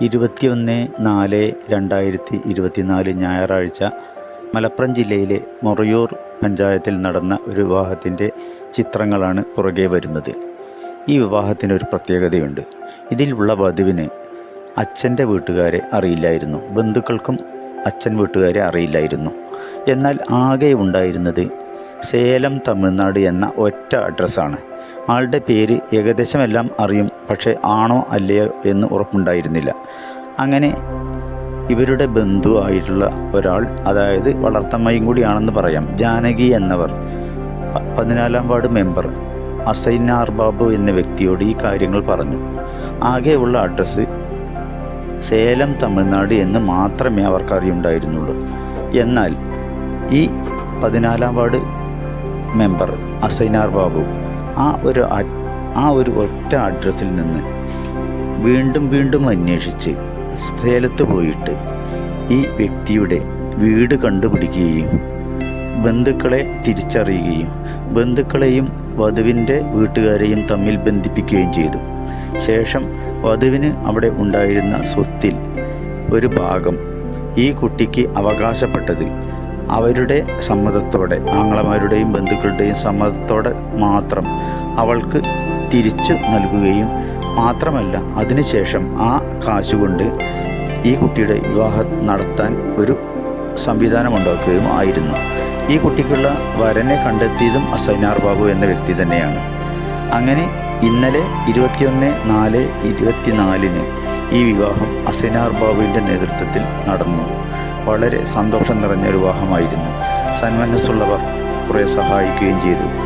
ഇരുപത്തിയൊന്ന് നാല് രണ്ടായിരത്തി ഇരുപത്തിനാല് ഞായറാഴ്ച മലപ്പുറം ജില്ലയിലെ മൊറയൂർ പഞ്ചായത്തിൽ നടന്ന ഒരു വിവാഹത്തിന്റെ ചിത്രങ്ങളാണ് പുറകെ വരുന്നത്. ഈ വിവാഹത്തിന് ഒരു പ്രത്യേകതയുണ്ട്. ഇതിലുള്ള വധുവിന് അച്ഛന്റെ വീട്ടുകാരെ അറിയില്ലായിരുന്നു. ബന്ധുക്കൾക്കും അച്ഛൻ വീട്ടുകാരെ അറിയില്ലായിരുന്നു. എന്നാൽ ആകെ ഉണ്ടായിരുന്നത് സേലം തമിഴ്നാട് എന്ന ഒറ്റ അഡ്രസ്സാണ്. ആളുടെ പേര് ഏകദേശം എല്ലാം അറിയും പക്ഷേ ആണോ അല്ലയോ എന്ന് ഉറപ്പുണ്ടായിരുന്നില്ല. അങ്ങനെ ഇവരുടെ ബന്ധുവായിട്ടുള്ള ഒരാൾ അതായത് വളർത്തമ്മയും കൂടിയാണെന്ന് പറയാം ജാനകി എന്നവർ പതിനാലാം വാർഡ് മെമ്പർ അസൈനാർ ബാബു എന്ന വ്യക്തിയോട് ഈ കാര്യങ്ങൾ പറഞ്ഞു. ആകെയുള്ള അഡ്രസ്സ് സേലം തമിഴ്നാട് എന്ന് മാത്രമേ അവർക്കറിയുണ്ടായിരുന്നുള്ളൂ. എന്നാൽ ഈ പതിനാലാം വാർഡ് മെമ്പർ അസൈനാർ ബാബു ആ ഒരു ആ ഒരു ഒറ്റ അഡ്രസ്സിൽ നിന്ന് വീണ്ടും വീണ്ടും അന്വേഷിച്ച് സേലത്ത് പോയിട്ട് ഈ വ്യക്തിയുടെ വീട് കണ്ടുപിടിക്കുകയും ബന്ധുക്കളെ തിരിച്ചറിയുകയും ബന്ധുക്കളെയും വധുവിന്റെ വീട്ടുകാരെയും തമ്മിൽ ബന്ധിപ്പിക്കുകയും ചെയ്തു. ശേഷം വധുവിന് അവിടെ ഉണ്ടായിരുന്ന സ്വത്തിൽ ഒരു ഭാഗം ഈ കുട്ടിക്ക് അവകാശപ്പെട്ടത് അവരുടെ സമ്മതത്തോടെ ആങ്ങളമാരുടെയും ബന്ധുക്കളുടെയും സമ്മതത്തോടെ മാത്രം അവൾക്ക് തിരിച്ചു നൽകുകയും മാത്രമല്ല അതിനുശേഷം ആ കാശുകൊണ്ട് ഈ കുട്ടിയുടെ വിവാഹം നടത്താൻ ഒരു സംവിധാനമുണ്ടാക്കുകയും ആയിരുന്നു. ഈ കുട്ടിക്കുള്ള വരനെ കണ്ടെത്തിയതും അസൈനാർ ബാബു എന്ന വ്യക്തി തന്നെയാണ്. അങ്ങനെ ഇന്നലെ ഇരുപത്തിയൊന്ന് നാല് ഇരുപത്തിനാലിന് ഈ വിവാഹം അസൈനാർ ബാബുവിന്റെ നേതൃത്വത്തിൽ നടന്നു. വളരെ സന്തോഷം നിറഞ്ഞ വിവാഹമായിരുന്നു. സന്മനസ്സുള്ളവർ കുറേ സഹായിക്കുകയും ചെയ്തു.